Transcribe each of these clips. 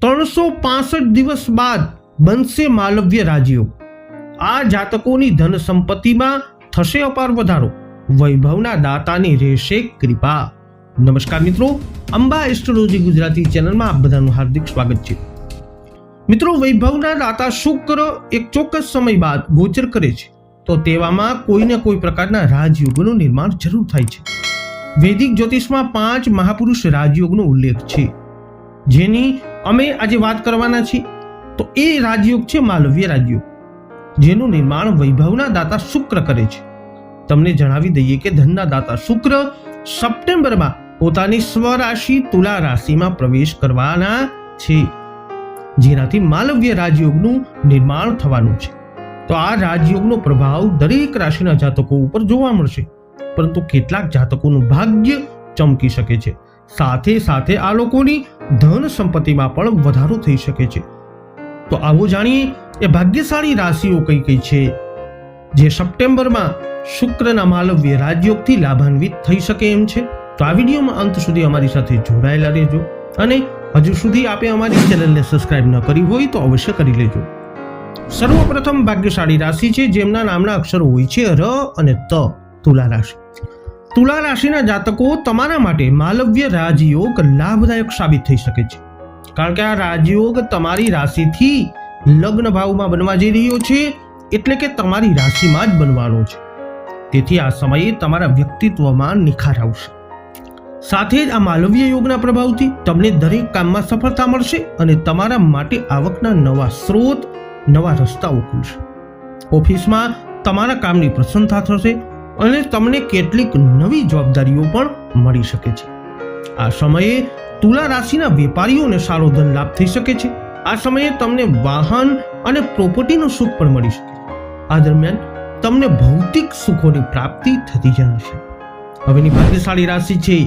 ત્રણસો પાસઠ દિવસ બાદ બનશે માલવ્ય રાજયોગ આ જાતકોની ધન સંપત્તિમાં થશે અપાર વધારો. વૈભવના દાતાની રહેશે કૃપા. નમસ્કાર મિત્રો, અંબા એસ્ટ્રોલોજી ગુજરાતી ચેનલમાં આપ બધાનું હાર્દિક સ્વાગત છે. મિત્રો, વૈભવના દાતા શુક્ર એક ચોક્કસ સમય બાદ ગોચર કરે છે. તો તેવામાં કોઈને કોઈ પ્રકારના રાજયોગનું નિર્માણ જરૂર થાય છે. વૈદિક જ્યોતિષમાં પાંચ મહાપુરુષ રાજયોગનો ઉલ્લેખ છે. જેની અમે આજે વાત કરવાના છીએ, તો એ રાજયોગ છે માલવ્ય રાજયોગ, જેનું નિર્માણ વૈભવના દાતા શુક્ર કરે છે. તમને જણાવી દઈએ કે ધનના દાતા શુક્ર સપ્ટેમ્બરમાં પોતાની સ્વરાશિ તુલા રાશિમાં પ્રવેશ કરવાના છે, જેનાથી માલવ્ય રાજયોગનું નિર્માણ થવાનું છે. તો આ રાજયોગનો પ્રભાવ દરેક રાશિના જાતકો ઉપર જોવા મળશે, પરંતુ કેટલાક જાતકોનું ભાગ્ય ચમકી શકે છે. સાથે સાથે આ લોકોની ધન સંપત્તિમાં પણ વધારો થઈ શકે છે. તો આવો જાણીએ એ ભાગ્યશાળી રાશિઓ કઈ કઈ છે, જે સપ્ટેમ્બરમાં શુક્રના માલવ્ય રાજયોગથી લાભાન્વિત થઈ શકે એમ છે. તો આ વિડીયોમાં અંત સુધી અમારી સાથે જોડાયેલા રહેજો અને હજુ સુધી આપે અમારી ચેનલને સબસ્ક્રાઇબ ન કરી હોય તો અવશ્ય કરી લેજો. સર્વપ્રથમ ભાગ્યશાળી રાશિ છે, જેમના નામના અક્ષરો હોય છે, ર અને ત તુલા રાશિ. તુલા રાશિના જાતકો તમારા માટે માલવ્ય રાજયોગ લાભદાયક સાબિત થઈ શકે છે. કારણ કે આ રાજયોગ તમારી રાશિથી લગ્ન ભાવમાં બનવા જઈ રહ્યો છે, એટલે કે તમારી રાશિમાં જ બનવાનો છે. તેથી આ સમયે તમારા વ્યક્તિત્વમાં નિખાર આવશે. સાથે જ આ માલવ્ય યોગના પ્રભાવથી તમને દરેક કામમાં સફળતા મળશે અને તમારા માટે આવકના નવા સ્ત્રોત, નવા રસ્તાઓ ખુલશે. ઓફિસમાં તમારા કામની પ્રસન્નતા થશે અને તમને કેટલીક નવી જવાબદારીઓ પણ મળી શકે છે. આ સમયે તુલા રાશિના વેપારીઓને સારો ધન લાભ થઈ શકે છે. આ સમયે તમને વાહન અને પ્રોપર્ટીનું સુખ પણ મળી શકે આ દરમિયાન તમને ભૌતિક સુખોની પ્રાપ્તિ થતી જણાશે. હવેની ભાગ્યશાળી રાશિ છે,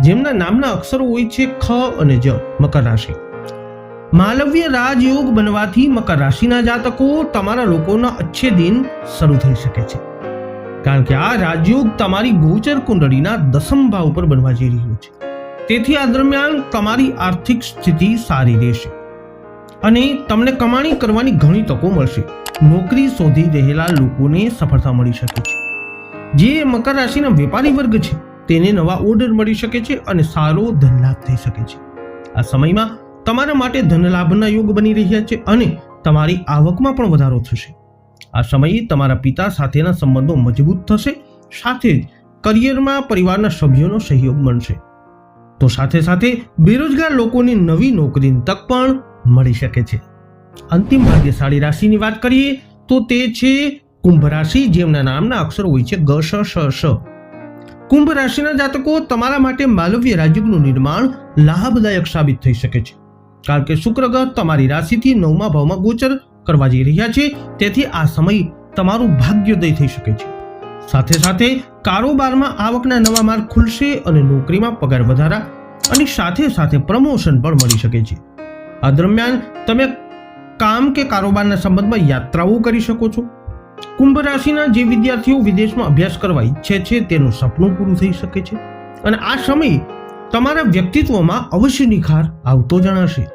જેમના નામના અક્ષરો હોય છે ખ અને જ, મકર રાશિ. માલવ્ય રાજયોગ બનવાથી મકર રાશિના જાતકો તમારા લોકોના અચ્છે દિન શરૂ થઈ શકે છે. કારણ કે આ રાજયોગ તમારી ગોચર કુંડળીના દસમ ભાવ પર બનવા જઈ રહ્યું છે. તેથી આ દરમિયાન તમારી આર્થિક સ્થિતિ સારી રહેશે અને તમને કમાણી કરવાની ઘણી તકો મળશે. નોકરી શોધી રહેલા લોકોને સફળતા મળી શકે છે. જે મકર રાશિના વેપારી વર્ગ છે, તેને નવા ઓર્ડર મળી શકે છે અને સારો ધનલાભ થઈ શકે છે. આ સમયમાં તમારા માટે ધનલાભના યોગ બની રહ્યા છે અને તમારી આવકમાં પણ વધારો થશે. આ સમયે તમારા પિતા સાથેના સંબંધો મજબૂત થશે, સાથે જ કરિયરમાં પરિવારના સભ્યોનો સહયોગ મળશે તો સાથે સાથે બેરોજગાર લોકોની નવી નોકરીની તક પણ મળી શકે છે. અંતિમ ભાગ્યશાળી રાશિની વાત કરીએ તો તે છે કુંભ રાશિ, જેમના નામના અક્ષરો હોય છે ગ, શ શ શ. કુંભ રાશિના જાતકો તમારા માટે માલવ્ય રાજયોગનું નિર્માણ લાભદાયક સાબિત થઈ શકે છે. કારણ કે શુક્ર ગ્રહ તમારી રાશિથી નવમા ભાવમાં ગોચર કરવા જઈ રહ્યા છે. તેથી આ સમય તમારું ભાગ્યોદય થઈ શકે છે. સાથે સાથે કારોબારમાં આવકના નવા માર્ગ ખુલશે અને નોકરીમાં પગાર વધારા અને સાથે સાથે પ્રમોશન પણ મળી શકે છે. આ દરમિયાન તમે કામ કે કારોબારના સંબંધમાં યાત્રાઓ કરી શકો છો. કુંભ રાશિના જે વિદ્યાર્થીઓ વિદેશમાં અભ્યાસ કરવા ઈચ્છે છે તેનું સપનું પૂરું થઈ શકે છે. અને આ સમય તમારા વ્યક્તિત્વમાં અવશ્ય નિખાર આવતો જણાશે.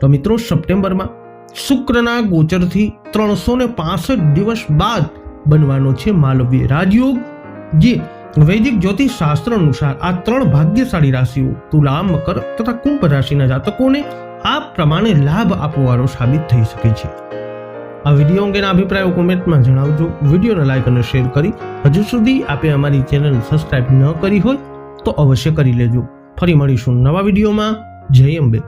તો મિત્રો, સપ્ટેમ્બરમાં શુક્રના ગોચરથી ત્રણસો ને પાસઠ દિવસ બાદ બનવાનો છે માલવ્ય રાજયોગ, જે વૈદિક જ્યોતિષ શાસ્ત્ર અનુસાર આ ત્રણ ભાગ્યશાળી રાશિઓ, તુલા, મકર તથા કુંભ રાશિના જાતકોને આ પ્રમાણે લાભ આપવાવાળો સાબિત થઈ શકે છે. આ વીડિયો અંગેના અભિપ્રાયો કોમેન્ટમાં જણાવજો. વિડીયોને લાઇક અને શેર કરી હજુ સુધી આપે અમારી ચેનલ સબસ્ક્રાઇબ ન કરી હોય તો અવશ્ય કરી લેજો. ફરી મળીશું નવા વિડીયોમાં. જય અંબે.